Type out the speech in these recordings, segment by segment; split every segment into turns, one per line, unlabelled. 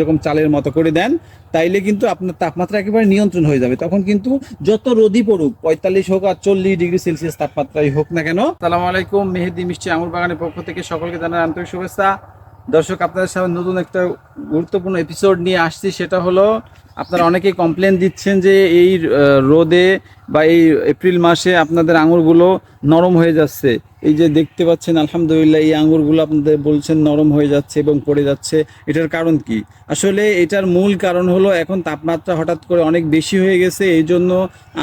এরকম চালের মতো করে দেন, তাইলে কিন্তু আপনার তাপমাত্রা একেবারে নিয়ন্ত্রণ হয়ে যাবে। তখন কিন্তু যত রোদই পড়ুক, পঁয়তাল্লিশ হোক আর চল্লিশ ডিগ্রি সেলসিয়াস তাপমাত্রাই হোক না কেন। সালাম আলাইকুম, মেহেদি মিষ্টি আঙুর বাগানের পক্ষ থেকে সকলকে জানাই আন্তরিক শুভেচ্ছা। দর্শক, আপনাদের সামনে নতুন একটা গুরুত্বপূর্ণ এপিসোড নিয়ে আসছি, সেটা হলো, আপনারা অনেকেই কমপ্লেন দিচ্ছেন যে এই রোদে বা এই এপ্রিল মাসে আপনাদের আঙুরগুলো নরম হয়ে যাচ্ছে। এই যে দেখতে পাচ্ছেন, আলহামদুলিল্লাহ এই আঙুরগুলো আপনাদের বলছেন নরম হয়ে যাচ্ছে এবং পড়ে যাচ্ছে। এটার কারণ কি? আসলে এটার মূল কারণ হলো এখন তাপমাত্রা হঠাৎ করে অনেক বেশি হয়ে গেছে, এই জন্য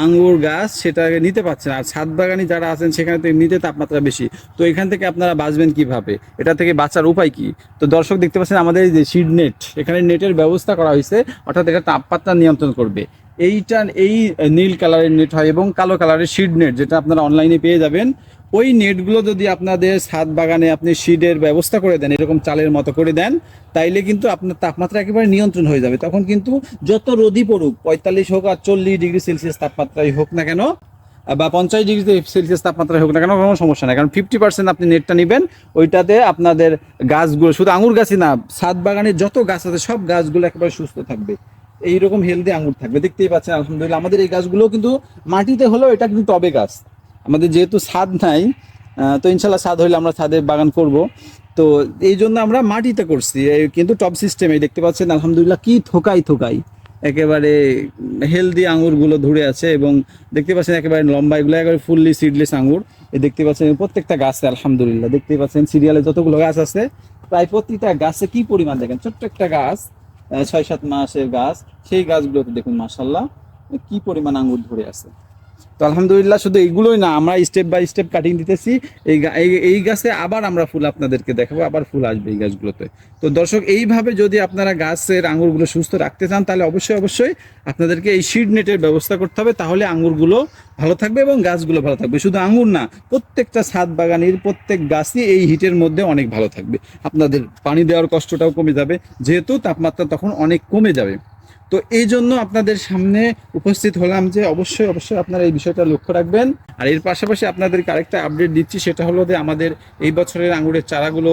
আঙুর গাছ সেটাকে নিতে পারছে না। আর ছাদ বাগানি যারা আছেন, সেখানে তো এমনিতে তাপমাত্রা বেশি। তো এখান থেকে আপনারা বাঁচবেন কীভাবে? এটা থেকে বাঁচার উপায় কি? তো দর্শক দেখতে পাচ্ছেন, আমাদের যে সিড নেট, এখানে নেটের ব্যবস্থা করা হয়েছে, অর্থাৎ এটা তাপমাত্রা নিয়ন্ত্রণ করবে। এইটা, এই নীল কালারের নেট হয় এবং কালো কালারের শিড নেট যেটা আপনারা অনলাইনে পেয়ে যাবেন। ওই নেটগুলো যদি আপনাদের ছাদ বাগানে আপনি শিডের ব্যবস্থা করে দেন, এরকম চালের মতো করে দেন, তাইলে কিন্তু আপনার তাপমাত্রা একেবারে নিয়ন্ত্রণ হয়ে যাবে। তখন কিন্তু যত রোদই পড়ুক, পঁয়তাল্লিশ হোক আর চল্লিশ ডিগ্রি সেলসিয়াস তাপমাত্রাই হোক না কেন বা পঞ্চাশ ডিগ্রি সেলসিয়াস তাপমাত্রায় হোক না কেন, কোনো সমস্যা নেই। কারণ ফিফটি পার্সেন্ট আপনি নেটটা নেবেন, ওইটাতে আপনাদের গাছগুলো, শুধু আঙুর গাছই না, ছাদ বাগানের যত গাছ আছে, সব গাছগুলো একেবারে সুস্থ থাকবে। এইরকম হেলদি আঙুর থাকবে। দেখতেই পাচ্ছেন, আলহামদুলিল্লাহ। আমাদের এই গাছগুলো কিন্তু মাটিতে হলেও এটা কিন্তু টবে গাছ। আমাদের যেহেতু ছাদ নাই তো ইনশাল্লাহ ছাদ হইলে আমরা ছাদে বাগান করব। তো এই জন্য আমরা মাটিতে করছি। কিন্তু টপ সিস্টেমে দেখতে পাচ্ছেন, আলহামদুলিল্লাহ কি থোকাই থোকাই। একেবারে হেলদি আঙুরগুলো ধরে আছে এবং দেখতে পাচ্ছেন একেবারে লম্বা, এগুলো একেবারে ফুললি সিডলেস আঙুর এই দেখতে পাচ্ছেন প্রত্যেকটা গাছে, আলহামদুলিল্লাহ, দেখতে পাচ্ছেন সিরিয়ালে যতগুলো গাছ আছে, প্রায় প্রতিটা গাছে কি পরিমাণ দেখেন? ছোট্ট একটা গাছ ছয় সাত মাসের গাছ। সেই গাছগুলোতে দেখুন মাসাল্লাহ কি পরিমাণ আঙ্গুর ধরে আছে। তো আলহামদুলিল্লাহ শুধু এইগুলোই না, আমরা স্টেপ বাই স্টেপ কাটিং দিতেছি। এই- এই গাছে আবার আমরা ফুল আপনাদেরকে দেখাবো, আবার ফুল আসবে এই গাছগুলোতে। তো দর্শক, এইভাবে যদি আপনারা গাছের আঙুরগুলো সুস্থ রাখতে চান, তাহলে অবশ্যই অবশ্যই আপনাদেরকে এই শিড নেটের ব্যবস্থা করতে হবে, তাহলে আঙুরগুলো ভালো থাকবে এবং গাছগুলো ভালো থাকবে। শুধু আঙুর না, প্রত্যেকটা ছাদ বাগানের প্রত্যেক গাছই এই হিটের মধ্যে অনেক ভালো থাকবে। আপনাদের পানি দেওয়ার কষ্টটাও কমে যাবে, যেহেতু তাপমাত্রা তখন অনেক কমে যাবে। তো এই জন্য আপনাদের সামনে উপস্থিত হলাম যে অবশ্যই অবশ্যই আপনারা এই বিষয়টা লক্ষ্য রাখবেন। আর এর পাশাপাশি আপনাদেরকে আরেকটা আপডেট দিচ্ছি, সেটা হলো যে আমাদের এই বছরের আঙুরের চারাগুলো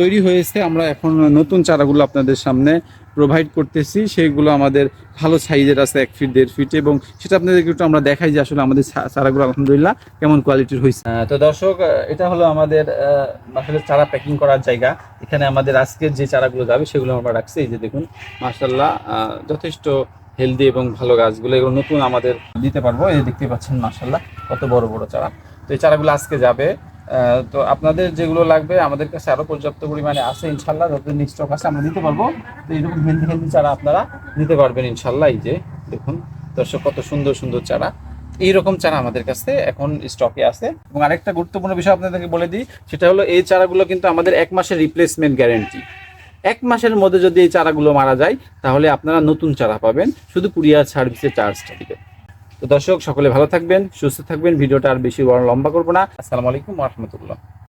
তৈরি হয়েছে। আমরা এখন নতুন চারাগুলো আপনাদের সামনে প্রোভাইড করতেছি, সেগুলো আমাদের ভালো সাইজের আছে এক ফিট দেড় ফিট এবং সেটা আপনাদেরকে একটু আমরা দেখাই যে আসলে আমাদের চারাগুলো আলহামদুলিল্লাহ কেমন কোয়ালিটির হয়েছে তো দর্শক এটা হলো আমাদের আসলে চারা প্যাকিং করার জায়গা। এখানে আমাদের আজকের যে চারাগুলো যাবে, সেগুলো আমরা রাখছি। এই যে দেখুন মার্শাল্লাহ যথেষ্ট হেলদি এবং ভালো গাছগুলো। এগুলো নতুন আমাদের দিতে পারব। এই দেখতে পাচ্ছেন মার্শাল্লাহ কত বড় বড় চারা। তো এই চারাগুলো আজকে যাবে। তো আপনাদের যেগুলো লাগবে আমাদের কাছে আরও পর্যাপ্ত পরিমাণে আছে, ইনশাল্লাহ যতদিন স্টক আছে আমরা নিতে পারব। তো এরকম হেলদি হেলদি চারা আপনারা নিতে পারবেন ইনশাল্লাহ। এই যে দেখুন, দর্শক কত সুন্দর সুন্দর চারা। এইরকম চারা আমাদের কাছে এখন স্টকে আছে। এবং আরেকটা গুরুত্বপূর্ণ বিষয় আপনাদেরকে বলে দিই, সেটা হলো এই চারাগুলো কিন্তু আমাদের এক মাসের রিপ্লেসমেন্ট গ্যারেন্টি এক মাসের মধ্যে যদি এই চারাগুলো মারা যায়, তাহলে আপনারা নতুন চারা পাবেন। শুধু কুরিয়ার সার্ভিসের চার্জটা দিবেন। তো দর্শক, সকলে ভালো থাকবেন, সুস্থ থাকবেন, ভিডিওটা আর বেশি লম্বা করব না। আসসালামু আলাইকুম রহমতুল্লাহ।